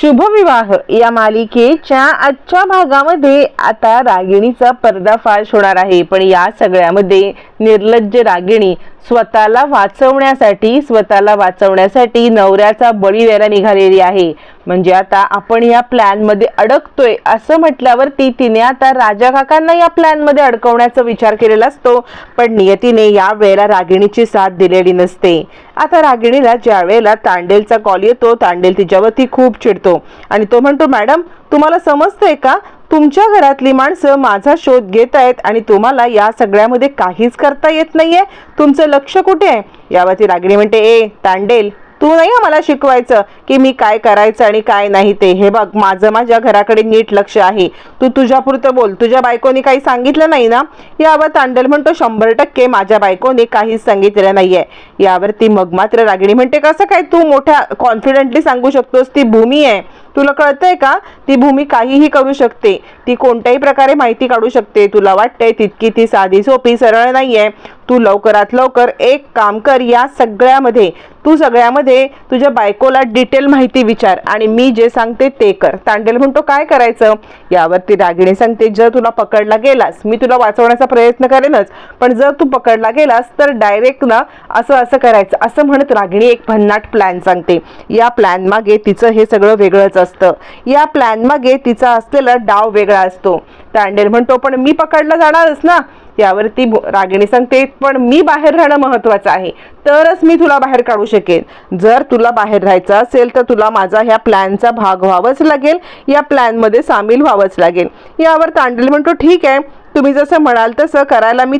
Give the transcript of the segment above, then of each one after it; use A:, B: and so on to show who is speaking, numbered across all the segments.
A: शुभविवाह. या मालिकेच्या आजच्या भागामध्ये आता रागिणीचा पर्दाफाश होणार आहे. पण या सगळ्यामध्ये निर्लज्ज रागिणी स्वतःला वाचवण्यासाठी स्वतःला वाचवण्यासाठी नवऱ्याचा बळी द्यायला निघालेली आहे. म्हणजे आता आपण या प्लॅनमध्ये अडकतोय असं म्हटल्यावरती तिने आता राजा काकांना या प्लॅनमध्ये अडकवण्याचा विचार केलेला असतो. पण नियतीने या वेळेला रागिणीची साथ दिलेली नसते. आता रागिणीला ज्या वेळेला तांडेलचा कॉल येतो तांडेल तिच्यावरती खूप चिडतो. आणि तो म्हणतो मॅडम तुम्हाला समजतंय का? तुमच्या घरातली माणसं माझा शोध घेत आहेत आणि तुम्हाला या सगळ्यामध्ये काहीच करता येत नाहीये. तुमचं लक्ष कुठे आहे? यावरती रागिणी म्हणते ए तांडेल तू नाही मला शिकवायचं की मी काय करायचं आणि काय नाही ते. हे बघ माझं माझ्या घराकडे नीट लक्ष आहे. तू तुझ्यापुरतं बोल. तुझ्या बायकोनी काही सांगितलं नाही ना? यावर तांडल म्हणतो शंभर टक्के माझ्या बायकोने काहीच सांगितलं नाहीये. यावरती मग मात्र रागिणी म्हणते कसं काय तू मोठ्या कॉन्फिडेंटली सांगू शकतोस? ती भूमी आहे. तुला कळतंय का? ती भूमी काहीही करू शकते. ती कोणत्याही प्रकारे माहिती काढू शकते. तुला वाटतंय तितकी ती साधी सोपी सरळ नाहीये. तू लवकरात लवकर एक काम कर या सगळ्यामध्ये. तू सगळ्यामध्ये तुझ्या बायकोला डिटेल माहिती विचार आणि मी जे सांगते ते कर. तांडेल म्हणतो काय करायचं? यावरती रागिणी सांगते जर तुला पकडला गेलास मी तुला वाचवण्याचा प्रयत्न करेनच पण जर तू पकडला गेलास तर डायरेक्ट ना असं असं करायचं. असं म्हणत रागिणी एक भन्नाट प्लॅन सांगते. या प्लॅन मागे तिचं हे सगळं वेगळंच असतं. या प्लॅन मागे तिचा असलेला डाव वेगळा असतो. तांडेल म्हणतो पण मी पकडला जाणारच ना. यावरती रागिणी सांगते पण मी बाहेर राहणं महत्वाचं आहे. तरच मी तुला बाहेर काढू शकेन. जर तुला बाहेर राहायचं असेल तर तुला माझा ह्या प्लॅनचा भाग व्हावंच लागेल. या प्लॅनमध्ये सामील व्हावंच लागेल. यावर तांडेल म्हणतो ठीक आहे. तुम्ही जसं म्हणाल तसं करायला मी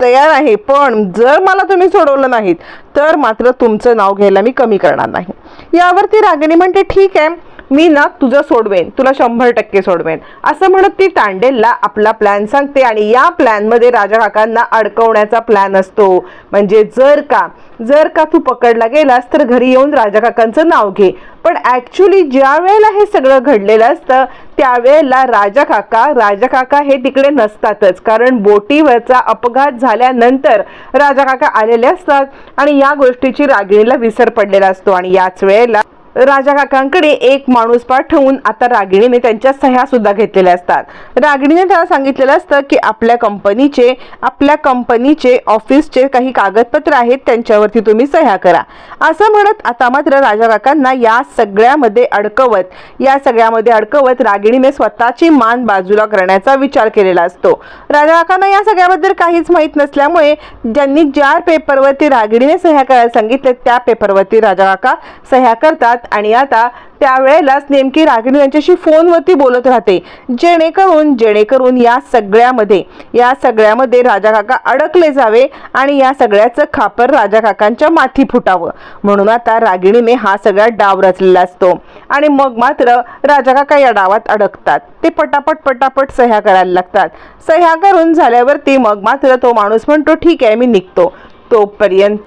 A: तयार आहे. पण जर मला तुम्ही सोडवलं नाहीत तर मात्र तुमचं नाव घ्यायला मी कमी करणार नाही. यावरती रागिणी म्हणते ठीक आहे. मी ना तुझं सोडवेन तुला शंभर टक्के सोडवेन. असं म्हणत ती तांडेलला आपला प्लॅन सांगते आणि या प्लॅनमध्ये राजा काकांना अडकवण्याचा प्लॅन असतो. म्हणजे जर का जर का तू पकडला गेलास तर घरी येऊन राजा काकांचं नाव घे. पण ॲक्च्युली ज्या वेळेला हे सगळं घडलेलं असतं त्यावेळेला राजा काका राजा काका हे तिकडे नसतातच. कारण बोटीवरचा अपघात झाल्यानंतर राजा काका आलेले असतात आणि या गोष्टीची रागिणीला विसर पडलेला असतो. आणि याच वेळेला राजा काकांकडे एक माणूस पाठवून आता रागिणीने त्यांच्या सह्या सुद्धा घेतलेल्या असतात. रागिणीने त्याला सांगितलेलं असतं की आपल्या कंपनीचे आपल्या कंपनीचे ऑफिसचे काही कागदपत्र आहेत त्यांच्यावरती तुम्ही सह्या करा. असं म्हणत आता मात्र राजा काकांना या सगळ्यामध्ये अडकवत या सगळ्यामध्ये अडकवत रागिणीने स्वतःची मान बाजूला करण्याचा विचार केलेला असतो. राजा काकांना या सगळ्याबद्दल काहीच माहीत नसल्यामुळे ज्यांनी ज्या पेपरवरती रागिणीने सह्या करायला सांगितले त्या पेपरवरती राजा काका सह्या करतात. आणि आता त्यावेळेलाच नेमकी रागिणी यांच्याशी फोनवरती बोलत राहते. जेणेकरून जेणेकरून या सगळ्यामध्ये या सगळ्यामध्ये राजा काका अडकले जावे आणि या सगळ्याचं खापर राजा काकांच्या माथी फुटावं. म्हणून आता रागिणीने हा सगळा डाव रचलेला असतो. आणि मग मात्र राजा काका या डावात अडकतात. ते पटापट पटापट सह्या करायला लागतात. सह्या करून झाल्यावरती मग मात्र तो माणूस म्हणतो ठीक आहे मी निघतो. तोपर्यंत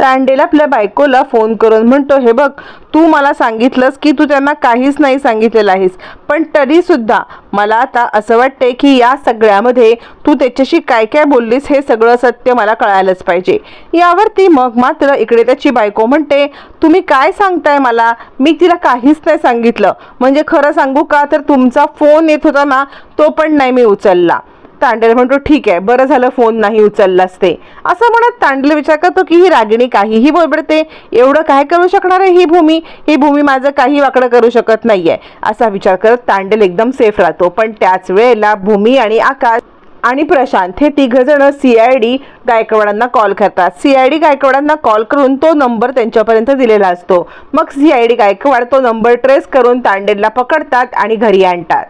A: तांडेल आपल्या बायकोला फोन करून म्हणतो हे बघ तू मला सांगितलंस की तू त्यांना काहीच नाही सांगितलेलं आहेस पण तरीसुद्धा मला आता असं वाटते की या सगळ्यामध्ये तू त्याच्याशी काय काय बोललीस हे सगळं सत्य मला कळायलाच पाहिजे. यावरती मग मात्र इकडे त्याची बायको म्हणते तुम्ही काय सांगताय मला? मी तिला काहीच नाही सांगितलं. म्हणजे खरं सांगू का? तर तुमचा फोन येत होता ना तो पण नाही मी उचलला. तांडेल. म्हणतो ठीक आहे बरं झालं फोन नाही उचललास ते. असं म्हणत तांडेल विचार करतो की ही रागिणी काहीही बोलबडते एवढं काय करू शकणार आहे ही भूमी? ही भूमी माझं काही वाकडं करू शकत नाहीये. असा विचार करत तांडेल एकदम सेफ राहतो. पण त्याच वेळेला भूमी आणि आकाश आणि प्रशांत हे तिघ जण सी आय डी गायकवाडांना कॉल करतात. सी आय डी गायकवाडांना कॉल करून तो नंबर त्यांच्यापर्यंत दिलेला असतो. मग सी आय डी गायकवाड तो नंबर ट्रेस करून तांडेलला पकडतात आणि घरी आणतात.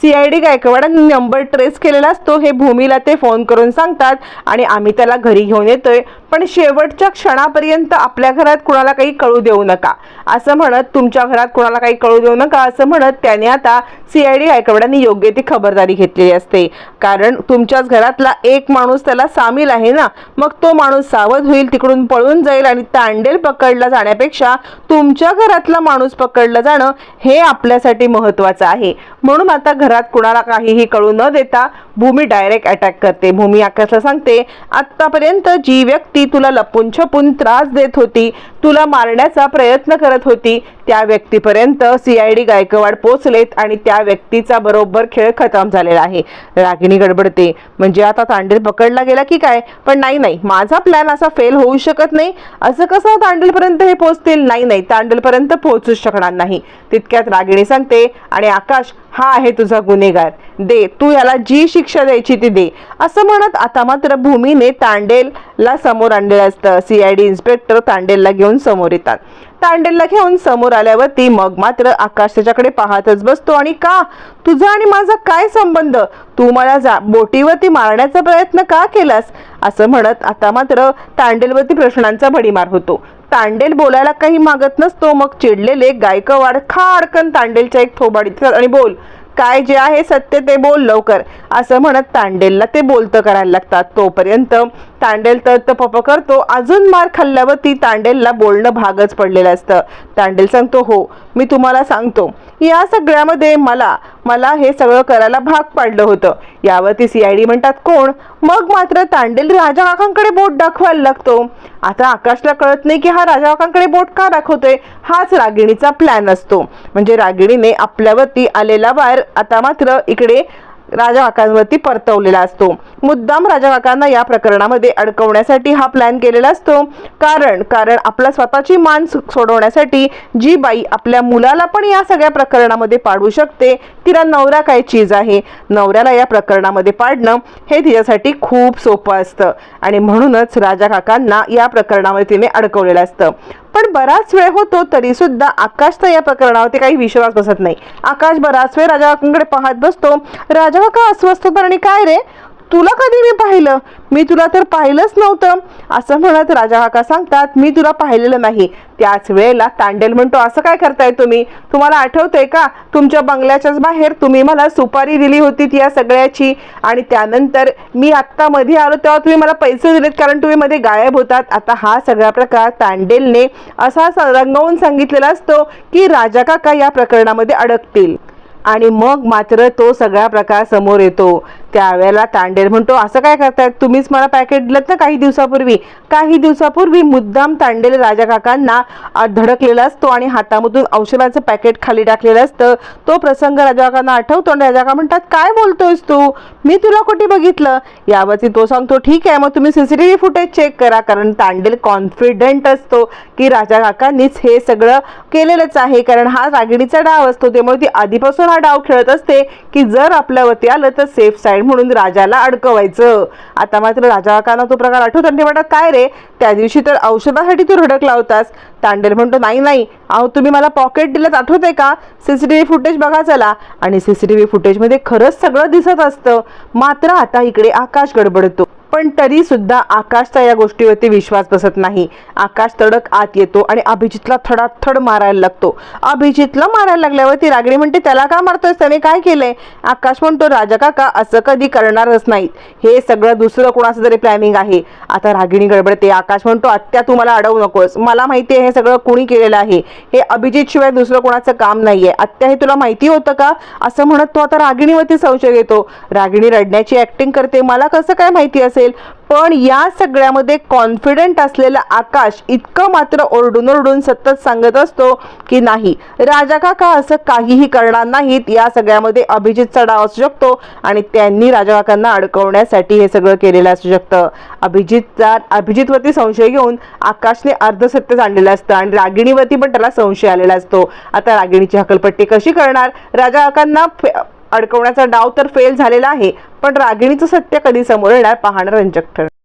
A: सी आय डी गायकवाडांनी नंबर ट्रेस केलेला असतो. हे भूमीला ते फोन करून सांगतात आणि आम्ही त्याला घरी घेऊन येतोय. पण शेवटच्या क्षणापर्यंत आपल्या घरात कुणाला काही कळू देऊ नका. असं म्हणत तुमच्या घरात कुणाला काही कळू देऊ नका असं म्हणत त्याने आता सी आय डी आयकवड्यांनी योग्य ती खबरदारी घेतलेली असते. कारण तुमच्याच घरातला एक माणूस त्याला सामील आहे ना मग तो माणूस सावध होईल तिकडून पळून जाईल आणि तांडेल पकडला जाण्यापेक्षा तुमच्या घरातला माणूस पकडलं जाणं हे आपल्यासाठी महत्वाचं आहे. म्हणून आता घरात कुणाला काहीही कळू न देता भूमी डायरेक्ट अटॅक करते. भूमी आकाशला सांगते आत्तापर्यंत जी व्यक्ती ती तुला लपून छपून त्रास देत होती. तुला मारण्याचा प्रयत्न करत होती. त्या व्यक्तीपर्यंत सीआयडी गायकवाड पोचलेत आणि त्या व्यक्तीचा बरोबर खेळ खतम झालेला आहे. रागिणी गडबडते. म्हणजे आता तांडेल पकडला गेला की काय? पण नाही नाही. माझा प्लॅन असा फेल होऊ शकत नाही. असं कसं तांडेलपर्यंत हे पोहोचतील? नाही नाही. तांडेलपर्यंत पोहोचूच शकणार नाही. तितक्यात रागिणी सांगते आणि आकाश हा आहे तुझा गुन्हेगार. दे तू याला जी शिक्षा द्यायची ती दे. असं म्हणत आता मात्र भूमीने तांडेलला समोर आणलेलं असतं. सीआयडी इन्स्पेक्टर तांडेलला घेऊन समोर येतात. तांडेलला घेऊन समोर आल्यावरती मग मात्र आकाश त्याच्याकडे पाहतच बसतो आणि का? तुझा आणि माझा काय संबंध? तू मला जा बोटीवरती मारण्याचा प्रयत्न का केलास? असं म्हणत आता मात्र तांडेलवरती प्रश्नांचा भडीमार होतो. तांडेल बोलायला काही मागत नसतो. मग चिडलेले गायकवाड खाडकन तांडेलच्या एक थोबाडीत आणि बोल काय जे आहे सत्य ते बोल लवकर. असं म्हणत तांडेलला ते बोलतं करायला लागतात. तोपर्यंत तांडेल तर पप करतो. अजून मार खाल्ल्यावर ती तांडेलला बोलणं भागच पडलेलं असतं. तांडेल सांगतो हो मी तुम्हाला सांगतो. या सगळ्यामध्ये मला मला हे सगळं करायला भाग पाडलं होतं. यावरती सीआयडी म्हणतात कोण? मग मात्र तांडेल राजा काकांकडे बोट दाखवायला लागतो. आता आकाशला कळत नाही की हा राजा काकांकडे बोट का दाखवतोय हाच रागिणीचा प्लॅन असतो. म्हणजे रागिणीने आपल्यावरती आलेला वार आता मात्र इकडे राजा काकांवरती परतवलेला असतो. मुद्दाम राजा काकांना या प्रकरणामध्ये अडकवण्यासाठी हा प्लॅन केलेला असतो. कारण कारण आपला स्वतःची मान सो- सोडवण्यासाठी जी बाई आपल्या मुलाला पण या सगळ्या प्रकरणामध्ये पाडू शकते तिला नवरा काय चीज आहे? नवऱ्याला या प्रकरणामध्ये पाडणं हे तिच्यासाठी खूप सोपं असतं. आणि म्हणूनच राजा काकांना या प्रकरणामध्ये तिने अडकवलेलं असतं. पण बराच वेळ होतो तरी सुद्धा आकाशचा या प्रकरणावरती काही विश्वास बसत नाही. आकाश बराच वेळ राजा काकांकडे पाहत बसतो. राजा काका अस्वस्थ आणि काय रे? तुला कधी मी पाहिलं? मी तुला तर पाहिलंच नव्हतं. असं म्हणत राजा काका सांगतात मी तुला पाहिलेलं नाही. त्याच वेळेला तांडेल म्हणतो असं काय करताय तुम्ही? तुम्हाला आठवतंय का? तुमच्या बंगल्याच्याच बाहेर तुम्ही मला सुपारी दिली होती या सगळ्याची. आणि त्यानंतर मी आत्ता मध्ये आलो तेव्हा तुम्ही मला पैसे दिलेत कारण तुम्ही मध्ये गायब होतात. आता हा सगळा प्रकार तांडेलने असा रंगवून सांगितलेला असतो की राजा काका या प्रकरणामध्ये अडकतील. आणि मग मात्र तो सगळा प्रकार समोर येतो. त्यावेळेला तांडेल म्हणतो असं काय करतायत तुम्हीच मला पॅकेट दिलं ना काही दिवसापूर्वी. काही दिवसापूर्वी मुद्दाम तांडेल राजा काकांना धडकलेला असतो आणि हातामधून औषधाचं पॅकेट खाली टाकलेलं असतं. तो प्रसंग राजा काकांना आठवतो आणि राजा का म्हणतात काय बोलतोयस तू? मी तुला कुठे बघितलं? यावरती तो सांगतो ठीक आहे मग तुम्ही सीसीटीव्ही फुटेज चेक करा. कारण तांडेल कॉन्फिडंट असतो की राजा काकांनीच हे सगळं केलेलंच आहे. कारण हा रागिणीचा डाव असतो त्यामुळे ती आधीपासून हा डाव खेळत असते की जर आपल्यावरती आलं तर सेफ साईड म्हणून राजाला अडकवायचं. आता मात्र राजा काकांना तो प्रकार आठवतो आणि ते म्हणतात काय रे? त्या दिवशी तर औषधासाठी तू रडकला होतास तांडेल म्हणतो नाही नाही. अहो तुम्ही मला पॉकेट दिलं आठवतंय का? सीसीटीव्ही फुटेज बघा चला. आणि सीसीटीव्ही फुटेजमध्ये खरंच सगळं दिसत असतं. मात्र आता इकडे आकाश गडबडतो. पण तरी सुद्धा आकाशचा या गोष्टीवरती विश्वास बसत नाही. आकाश तडक आत येतो आणि अभिजितला थडाथड मारायला लागतो. अभिजितला मारायला लागल्यावरती रागिणी म्हणते त्याला का मारतोयस? त्याने काय केलंय? आकाश म्हणतो राजा काका असं कधी करणारच नाहीत. हे सगळं दुसरं कोणाचं तरी प्लॅनिंग आहे. आता रागिणी गडबडते. आकाश म्हणतो आत्या तू मला अडवू नकोस. मला माहिती आहे हे सगळं कुणी केलेलं आहे. हे अभिजित शिवाय दुसरं कोणाचं काम नाहीये. आत्या हे तुला माहिती होतं का? असं म्हणत तो आता रागिणीवरती संशय घेतो. रागिणी रडण्याची ऍक्टिंग करते. मला कसं काय माहिती असेल पण या सगळ्यामध्ये कॉन्फिडंट असलेला आकाश इतकं मात्र ओरडून ओरडून सतत सांगत असतो की नाही राजा काका असं काहीही करणार नाहीत. या सगळ्यामध्ये अभिजितचा डाव असू शकतो आणि त्यांनी राजा काकांना अडकवण्यासाठी हे सगळं केलेलं असू शकतं. अभिजितचा अभिजितवरती संशय घेऊन आकाशने अर्धसत्य जाणलेलं असतं आणि रागिणीवरती पण त्याला संशय आलेला असतो. आता रागिणीची हकलपट्टी कशी करणार? राजा काकांना अडकवण्याचा डाव तर फेल झालेला आहे पण रागिणीचं सत्य कधी समोर येणार पाहणं रंजक ठरणार